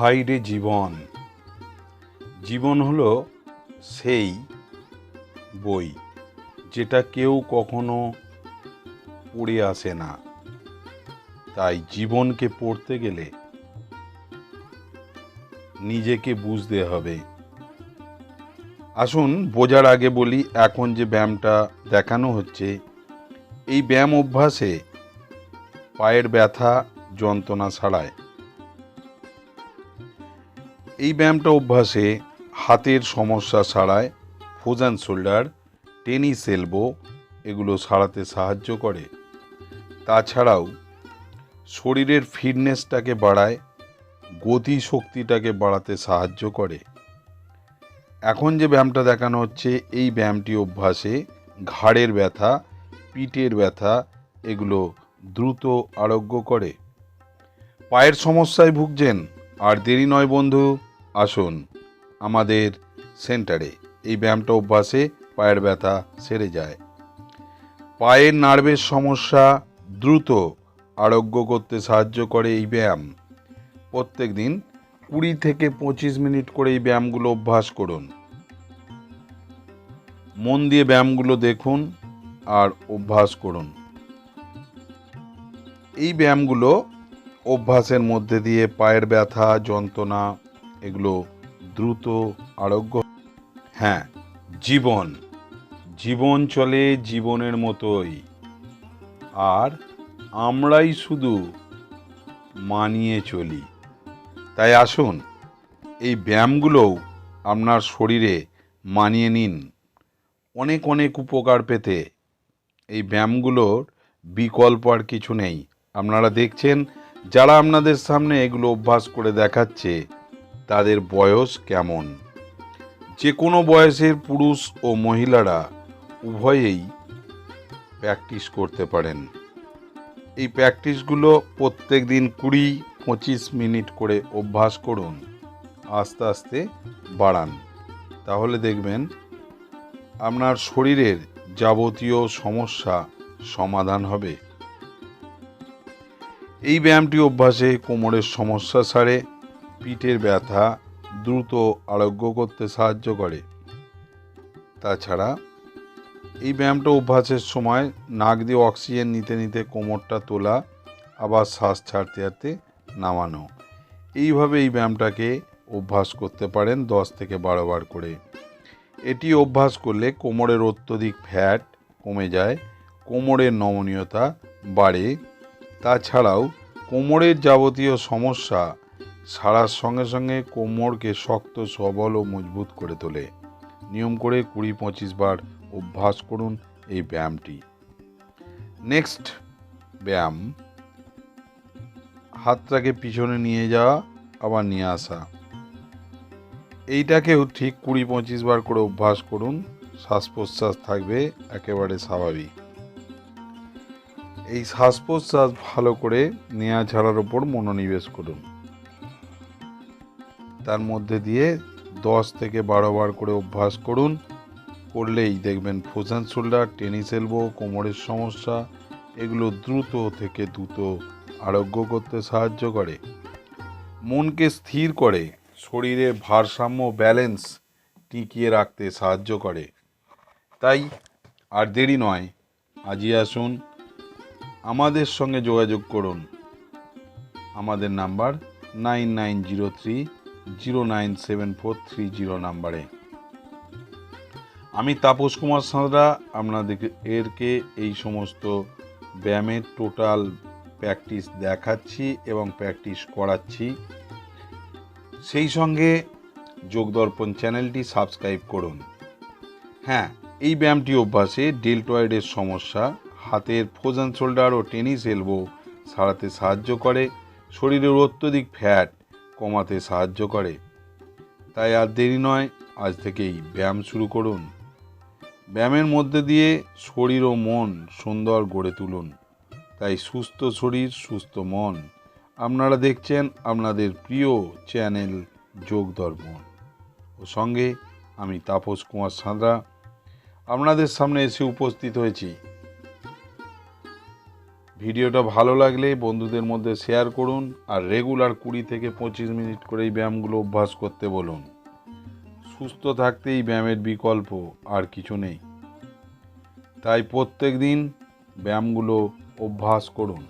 High রে জীবন। জীবন হলো সেই বই যেটা কেউ কখনো পড়ে আসে না। তাই জীবনকে পড়তে গেলে নিজেকে বুঝতে হবে। আসুন বোঝার আগে বলি, এখন যে ব্যায়ামটা দেখানো হচ্ছে, এই ব্যায়াম অভ্যাসে পায়ের ব্যথা, যন্ত্রণা ছাড়ায়। এই ব্যায়ামটা অভ্যাসে হাতের সমস্যা ছাড়ায় ফোজান শোল্ডার, টেনিস এলবো এগুলো সারাতে সাহায্য করে। তাছাড়াও শরীরের ফিটনেসটাকে বাড়ায় গতি শক্তিটাকে বাড়াতে সাহায্য করে। এখন যে ব্যায়ামটা দেখানো হচ্ছে, এই ব্যায়ামটি অভ্যাসে ঘাড়ের ব্যথা, পিঠের ব্যথা এগুলো দ্রুত আরোগ্য করে। পায়ের সমস্যায় ভুগছেন? আর দেরি নয় বন্ধু। আসুন আমাদের সেন্টারে। এই ব্যায়ামটা অভ্যাসে পায়ের ব্যথা সেরে যায়। পায়ের নার্ভের সমস্যা দ্রুত আরোগ্য করতে সাহায্য করে এই ব্যায়াম। প্রত্যেক দিন কুড়ি থেকে পঁচিশ মিনিট করে এই ব্যায়ামগুলো অভ্যাস করুন। মন দিয়ে ব্যায়ামগুলো দেখুন আর অভ্যাস করুন। এই ব্যায়ামগুলো অভ্যাসের মধ্যে দিয়ে পায়ের ব্যথা, যন্ত্রণা এগুলো দ্রুত আরোগ্য হ্যাঁ জীবন। জীবন চলে জীবনের মতোই। আর আমরাই শুধু মানিয়ে চলি। তাই আসুন, এই ব্যায়ামগুলোও আপনার শরীরে মানিয়ে নিন। অনেক অনেক উপকার পেতে। এই ব্যায়ামগুলোর বিকল্প আর কিছু নেই। আপনারা দেখছেন, যারা আপনাদের সামনে এগুলো অভ্যাস করে দেখাচ্ছে তাদের বয়স কেমন? যে কোনো বয়সের পুরুষ ও মহিলারা উভয়েই প্র্যাকটিস করতে পারেন। এই প্র্যাকটিসগুলো প্রত্যেক দিন কুড়ি, পঁচিশ মিনিট করে অভ্যাস করুন, আস্তে আস্তে বাড়ান। তাহলে দেখবেন আপনার শরীরের যাবতীয় সমস্যা সমাধান হবে। এই ব্যায়ামটি অভ্যাসে কোমরের সমস্যা সারে পিঠের ব্যথা দ্রুত আরোগ্য করতে সাহায্য করে। তাছাড়া এই ব্যায়ামটা অভ্যাসের সময় নাক দিয়ে অক্সিজেন নিতে নিতে কোমরটা তোলা, আবার শ্বাস ছাড়তে ছাড়তে নামানো। এইভাবে এই ব্যায়ামটাকে অভ্যাস করতে পারেন দশ থেকে বারো বার করে। এটি অভ্যাস করলে কোমরের অত্যধিক ফ্যাট কমে যায়, কোমরের নমনীয়তা বাড়ে। তাছাড়াও কোমরের যাবতীয় সমস্যা সারার সঙ্গে সঙ্গে কোমরকে শক্ত, সবল ও মজবুত করে তোলে। নিয়ম করে কুড়ি পঁচিশ বার অভ্যাস করুন এই ব্যায়ামটি। নেক্সট ব্যায়াম। হাতটাকে পিছনে নিয়ে যাওয়া আবার নিয়ে আসা। এইটাকেও ঠিক কুড়ি পঁচিশ বার করে অভ্যাস করুন। শ্বাস প্রশ্বাস থাকবে, একেবারে স্বাভাবিক। এই শ্বাস প্রশ্বাস ভালো করে নেওয়া ছাড়ার ওপর মনোনিবেশ করুন। তার মধ্যে দিয়ে দশ থেকে বারো বার করে অভ্যাস করুন। করলেই দেখবেন ফোজান শোল্ডার টেনিস এলবো কোমরের সমস্যা, এগুলো দ্রুত থেকে দ্রুত আরোগ্য করতে সাহায্য করে। মনকে স্থির করে শরীরের ভারসাম্য ব্যালেন্স টিকিয়ে রাখতে সাহায্য করে। তাই আর দেরি নয়, আজই আসুন, আমাদের সঙ্গে যোগাযোগ করুন। আমাদের number nine nine zero three zero nine seven four three zero নাম্বারে। আমি তাপস কুমার সাঁতরা, আপনাদেরকে, এরকে এই সমস্ত ব্যায়ামের টোটাল প্র্যাকটিস দেখাচ্ছি এবং প্র্যাকটিস করাচ্ছি। সেই সঙ্গে যোগদর্পণ চ্যানেলটি সাবস্ক্রাইব করুন। হ্যাঁ এই ব্যায়ামটি অভ্যাসে ডেলটয়েডের সমস্যা, হাতের ফোজান শোল্ডার ও টেনিস এলবো সারাতে সাহায্য করে, শরীরের অত্যধিক ফ্যাট কমাতে সাহায্য করে। তাই আর দেরি নয়, আজ থেকেই ব্যায়াম শুরু করুন। ব্যায়ামের মধ্যে দিয়ে শরীর ও মন সুন্দর গড়ে তুলুন। তাই সুস্থ শরীর, সুস্থ মন। আপনারা দেখছেন আপনাদের প্রিয় চ্যানেল যোগ দর্পণ ও সঙ্গে আমি তাপস কুমার সাঁতরা। আপনাদের সামনে এসে উপস্থিত হয়েছি। ভিডিওটা ভালো লাগলে বন্ধুদের মধ্যে শেয়ার করুন আর রেগুলার কুড়ি থেকে পঁচিশ মিনিট করে এই ব্যায়ামগুলো অভ্যাস করতে বলুন। সুস্থ থাকতেই ব্যায়ামের বিকল্প আর কিছু নেই। তাই প্রত্যেক দিন ব্যায়ামগুলো অভ্যাস করুন।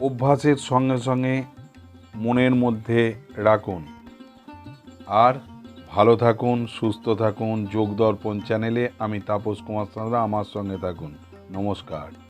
অভ্যাসের সঙ্গে সঙ্গে মনের মধ্যে রাখুন। আর ভালো থাকুন, সুস্থ থাকুন। যোগ দর্পণ চ্যানেলে আমি তাপস কুমার সাঁতরা আমার সঙ্গে থাকুন। নমস্কার।